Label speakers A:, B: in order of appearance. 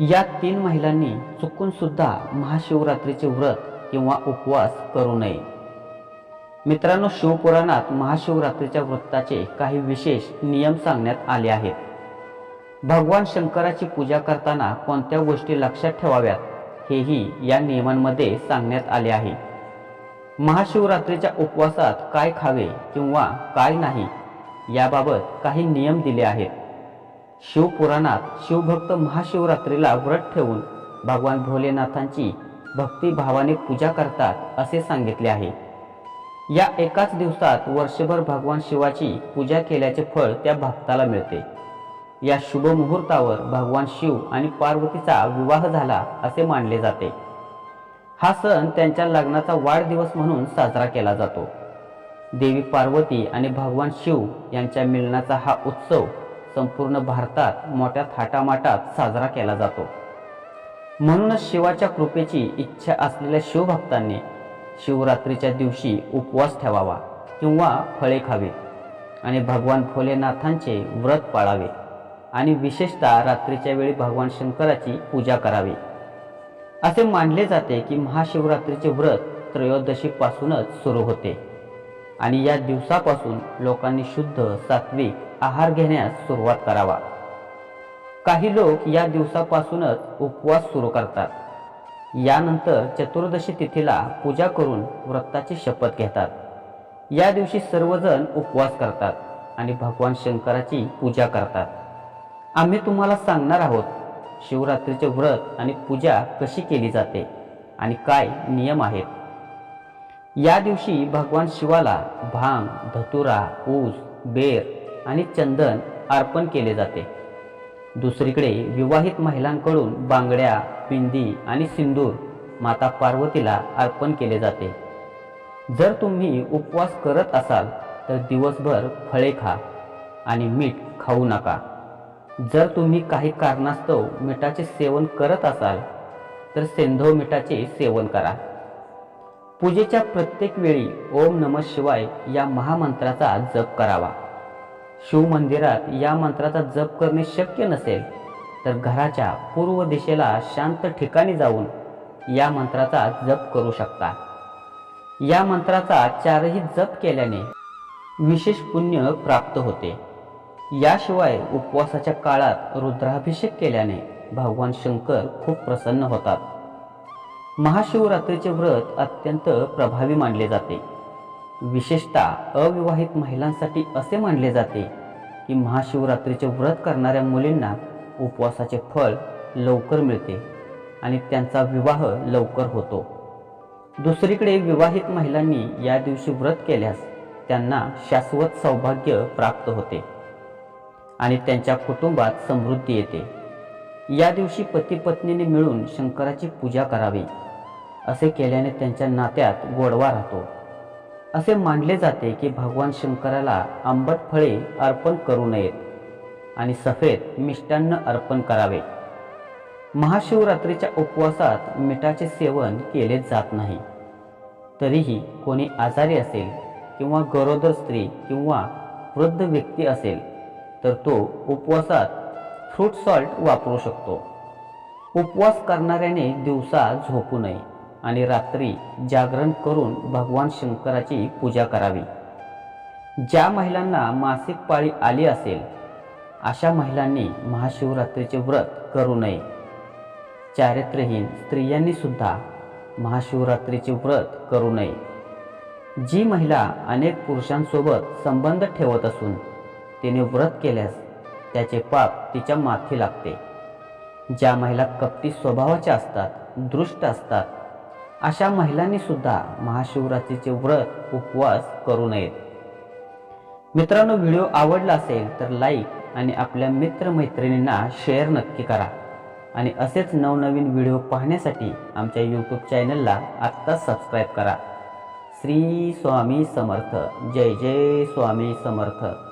A: या तीन महिलांनी चुकून सुद्धा महाशिवरात्रीचे व्रत किंवा उपवास करू नये. मित्रांनो शिवपुराणात महाशिवरात्रीच्या व्रताचे काही विशेष नियम सांगण्यात आले आहेत. भगवान शंकराची पूजा करताना कोणत्या गोष्टी लक्षात ठेवाव्यात हेही या नियमांमध्ये सांगण्यात आले आहे. महाशिवरात्रीच्या उपवासात काय खावे किंवा काय नाही याबाबत काही नियम दिले आहेत. शिवपुराणात शिवभक्त महाशिवरात्रीला व्रत ठेवून भगवान भोलेनाथांची भक्तिभावाने पूजा करतात असे सांगितले आहे. या एकाच दिवसात वर्षभर भगवान शिवाची पूजा केल्याचे फळ त्या भक्ताला मिळते. या शुभ मुहूर्तावर भगवान शिव आणि पार्वतीचा विवाह झाला असे मानले जाते. हा सण त्यांच्या लग्नाचा वाढदिवस म्हणून साजरा केला जातो. देवी पार्वती आणि भगवान शिव यांच्या मिलनाचा हा उत्सव संपूर्ण भारतात मोठ्या थाटामाटात साजरा केला जातो. म्हणूनच शिवाच्या कृपेची इच्छा असलेल्या शिवभक्तांनी शिवरात्रीच्या दिवशी उपवास ठेवावा किंवा फळे खावे आणि भगवान भोलेनाथांचे व्रत पाळावे आणि विशेषतः रात्रीच्या वेळी भगवान शंकराची पूजा करावी. असे मानले जाते की महाशिवरात्रीचे व्रत त्रयोदशीपासूनच सुरू होते आणि या दिवसापासून लोकांनी शुद्ध सात्विक आहार घेण्यास सुरुवात करावा. काही लोक या दिवसापासूनच उपवास सुरू करतात. यानंतर चतुर्दशी तिथीला पूजा करून व्रताची शपथ घेतात. या दिवशी सर्वजण उपवास करतात आणि भगवान शंकराची पूजा करतात. आम्ही तुम्हाला सांगणार आहोत शिवरात्रीचे व्रत आणि पूजा कशी केली जाते आणि काय नियम आहेत. या दिवशी भगवान शिवाला भांग धतुरा ऊस बेर आणि चंदन अर्पण केले जाते. दुसरीकडे विवाहित महिलांकडून बांगड्या पिंदी आणि सिंदूर माता पार्वतीला अर्पण केले जाते. जर तुम्ही उपवास करत असाल तर दिवसभर फळे खा आणि मीठ खाऊ नका. जर तुम्ही काही कारणास्तव मिठाचे सेवन करत असाल तर सेंधव मिठाचे सेवन करा. पूजेच्या प्रत्येक वेळी ओम नम शिवाय या महामंत्राचा जप करावा. शिवमंदिरात या मंत्राचा जप करणे शक्य नसेल तर घराच्या पूर्व दिशेला शांत ठिकाणी जाऊन या मंत्राचा जप करू शकता. या मंत्राचा चारही जप केल्याने विशेष पुण्य प्राप्त होते. याशिवाय उपवासाच्या काळात रुद्राभिषेक केल्याने भगवान शंकर खूप प्रसन्न होतात. महाशिवरात्रीचे व्रत अत्यंत प्रभावी मानले जाते. विशेषतः अविवाहित महिलांसाठी असे मानले जाते की महाशिवरात्रीचे व्रत करणाऱ्या मुलींना उपवासाचे फळ लवकर मिळते आणि त्यांचा विवाह लवकर होतो. दुसरीकडे विवाहित महिलांनी या दिवशी व्रत केल्यास त्यांना शाश्वत सौभाग्य प्राप्त होते आणि त्यांच्या कुटुंबात समृद्धी येते. या दिवशी पती पत्नीने मिळून शंकराची पूजा करावी असे केल्याने त्यांच्या नात्यात गोडवा राहतो. असे मानले जाते की भगवान शंकराला आंबट फळे अर्पण करू नयेत आणि सफेद मिष्टान्न अर्पण करावे. महाशिवरात्रीच्या उपवासात मिठाचे सेवन केले जात नाही. तरीही कोणी आजारी असेल किंवा गरोदर स्त्री किंवा वृद्ध व्यक्ती असेल तर तो उपवासात फ्रूट सॉल्ट वापरू शकतो. उपवास करणाऱ्याने दिवसा झोपू नये. आणि रात्री जागरण करून भगवान शंकराची पूजा करावी. ज्या महिलांना मासिक पाळी आली असेल अशा महिलांनी महाशिवरात्रीचे व्रत करू नये. चारित्र्यहीन स्त्रियांनी सुद्धा महाशिवरात्रीचे व्रत करू नये. जी महिला अनेक पुरुषांसोबत संबंध ठेवत असून तिने व्रत केल्यास त्याचे पाप तिच्या माथी लागते. ज्या महिला कपटी स्वभावाच्या असतात दृष्ट असतात अशा महिलांनी सुद्धा महाशिवरात्रीचे व्रत उपवास करू नयेत. मित्रांनो व्हिडिओ आवडला असेल तर लाईक आणि आपल्या मित्रमैत्रिणींना शेअर नक्की करा. आणि असेच नवनवीन व्हिडिओ पाहण्यासाठी आमच्या यूट्यूब चॅनलला आत्ताच सबस्क्राईब करा. श्री स्वामी समर्थ. जय जय स्वामी समर्थ.